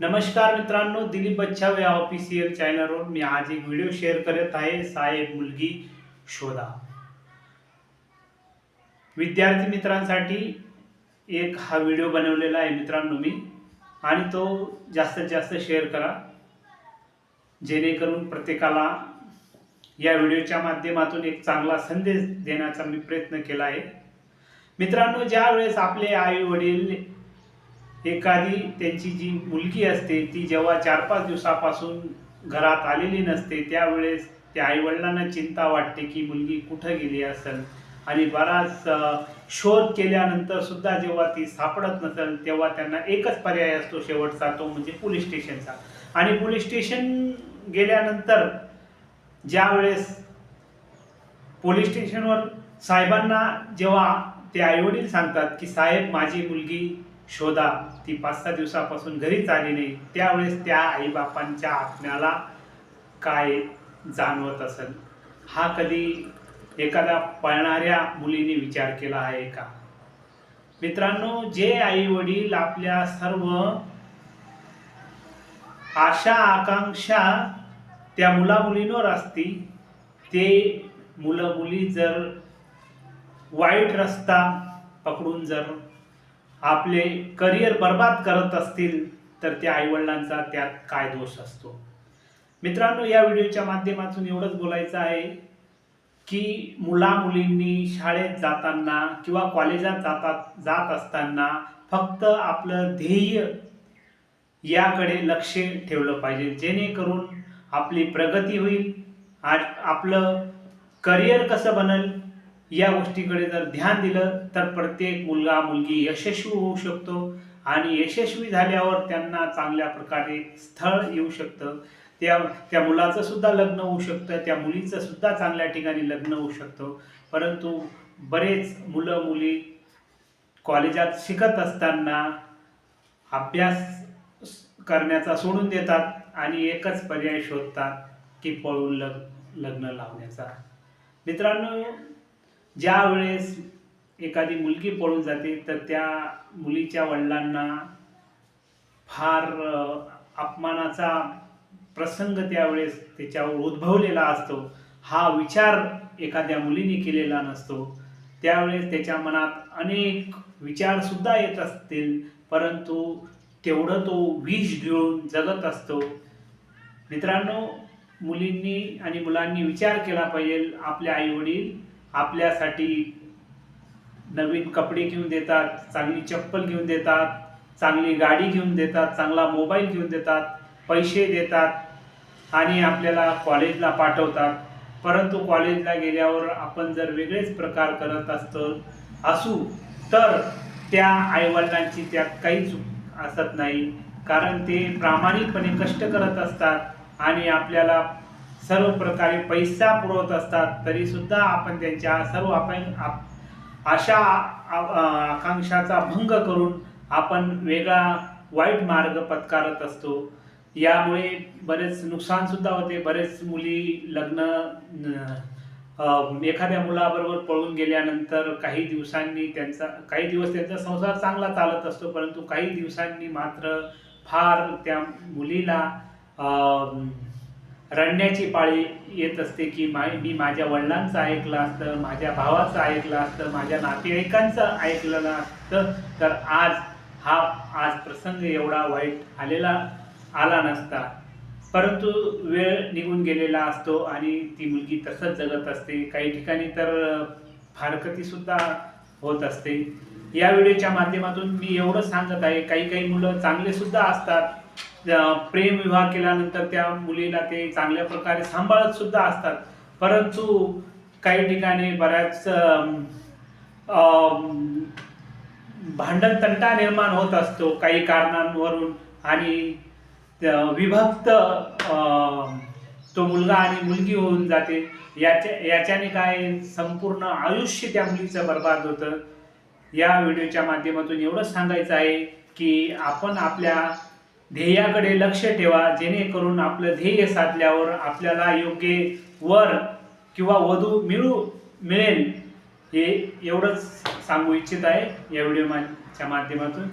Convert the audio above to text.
नमस्कार मित्रांनो दिलीप बच्छाव या ऑफिशियल चॅनलवर मी आज एक व्हिडिओ शेअर करत आहे. साहेब मुलगी शोधा. विद्यार्थी मित्रांसाठी एक हा व्हिडिओ बनवलेला आहे मित्रांनो मी. आणि तो जास्तीत जास्त शेअर करा. जेणेकरून प्रत्येकाला या व्हिडिओच्या माध्यमातून एक चांगला संदेश देण्याचा मी प्रयत्न केला आहे. मित्रांनो ज्या वेळेस आपले आई वडील एखादी त्यांची जी मुलगी असते ती जेव्हा चार पाच दिवसापासून घरात आलेली नसते त्यावेळेस त्या आईवडिलांना चिंता वाटते की मुलगी कुठं गेली असेल आणि बराच शोध केल्यानंतर सुद्धा जेव्हा ती सापडत नसेल तेव्हा त्यांना एकच पर्याय असतो शेवटचा तो म्हणजे पोलीस स्टेशनचा. आणि पोलीस स्टेशन गेल्यानंतर ज्या वेळेस पोलीस स्टेशनवर साहेबांना जेव्हा ते आईवडील सांगतात की साहेब माझी मुलगी शोधा. ती पाच सहा दिवसापासून घरीच आली नाही. त्यावेळेस त्या आईबापांच्या आत्म्याला काय जाणवत असेल? हा कधी एखाद्या पळणाऱ्या मुलीने विचार केला आहे का? मित्रांनो जे आई वडील आपल्या सर्व आशा आकांक्षा त्या मुला मुलींवर असती ते मुलं मुली जर वाईट रस्ता पकडून जर आपले करिअर बर्बाद करत असतील तर त्या आईवडिलांचा त्यात काय दोष असतो? मित्रांनो या व्हिडिओच्या माध्यमातून एवढंच बोलायचं आहे की मुला मुलींनी शाळेत जाताना किंवा कॉलेजात जातात जात असताना फक्त आपलं ध्येय याकडे लक्ष ठेवलं पाहिजे. जेणेकरून आपली प्रगती होईल आज आपलं करिअर कसं बनल या गोष्टीकडे जर ध्यान दिलं तर प्रत्येक मुलगा मुलगी यशस्वी होऊ शकतो आणि यशस्वी झाल्यावर त्यांना चांगल्या प्रकारे स्थळ येऊ शकतं. त्या त्या मुलाचं सुद्धा लग्न होऊ शकतं त्या मुलीचं सुद्धा चांगल्या ठिकाणी लग्न होऊ शकतं. परंतु बरेच मुलं मुली कॉलेजात शिकत असताना अभ्यास करण्याचा सोडून देतात आणि एकच पर्याय शोधतात की पळून लग लग्न लावण्याचा. मित्रांनो ज्या वेळेस एखादी मुलगी पळून जाते तर त्या मुलीच्या वडिलांना फार अपमानाचा प्रसंग त्यावेळेस त्याच्यावर उद्भवलेला असतो. हा विचार एखाद्या मुलीने केलेला नसतो. त्यावेळेस त्याच्या मनात अनेक विचारसुद्धा येत असतील परंतु तेवढं तो विष गिळून जगत असतो. मित्रांनो मुलींनी आणि मुलांनी विचार केला पाहिजे. आपले आई वडील आपल्यासाठी नवीन कपडे घेऊन देतात चांगली चप्पल घेऊन देतात चांगली गाडी घेऊन देतात चांगला मोबाईल घेऊन देतात पैसे देतात आणि आपल्याला कॉलेजला पाठवतात. परंतु कॉलेजला गेल्यावर आपण जर वेगळेच प्रकार करत असतो असू तर त्या आईवडिलांची त्यात काही चूक असत नाही. कारण ते प्रामाणिकपणे कष्ट करत असतात आणि आपल्याला सर्व प्रकारे पैसा पुरवत असतात तरी सुद्धा आपण त्यांच्या सर्व आपण आप- आकांक्षाचा भंग करून आपण वेगळा वाईट मार्ग पत्कारत असतो. यामुळे बरेच नुकसान सुद्धा होते. बरेच मुली लग्न एखाद्या मुलाबरोबर पळून गेल्यानंतर काही दिवसांनी त्यांचा काही दिवस त्यांचा संसार चांगला चालत असतो परंतु काही दिवसांनी मात्र फार त्या मुलीला रडण्याची पाळी येत असते की मा मी माझ्या वडिलांचं ऐकलं असतं माझ्या भावाचं ऐकलं असतं माझ्या नातेवाईकांचं ऐकलं असतं. तर आज हा आज प्रसंग एवढा वाईट आलेला आला नसता. परंतु वेळ निघून गेलेला असतो आणि ती मुलगी तसंच जगत असते. काही ठिकाणी तर फारकतीसुद्धा होत असते. या व्हिडिओच्या माध्यमातून मी एवढं सांगत आहे. काही काही मुलं चांगलेसुद्धा असतात. प्रेम विवाह केल्यानंतर त्या मुलीला ते चांगल्या प्रकारे सांभाळत सुद्धा असतात. परंतु काही ठिकाणी बऱ्याच भांडण तंटा निर्माण होत असतो काही कारणांवरून आणि विभक्त तो मुलगा आणि मुलगी होऊन जाते. याच्या याच्याने काय संपूर्ण आयुष्य त्या मुलीचं बर्बाद होतं. या व्हिडिओच्या माध्यमातून एवढंच सांगायचं आहे की आपण आपल्या ध्येयाकडे लक्ष ठेवा जेणेकरून आपलं ध्येय साधल्यावर आपल्याला योग्य वर किंवा वधू मिळू मिळेल हे एवढंच सांगू इच्छित आहे या व्हिडिओच्या माध्यमातून.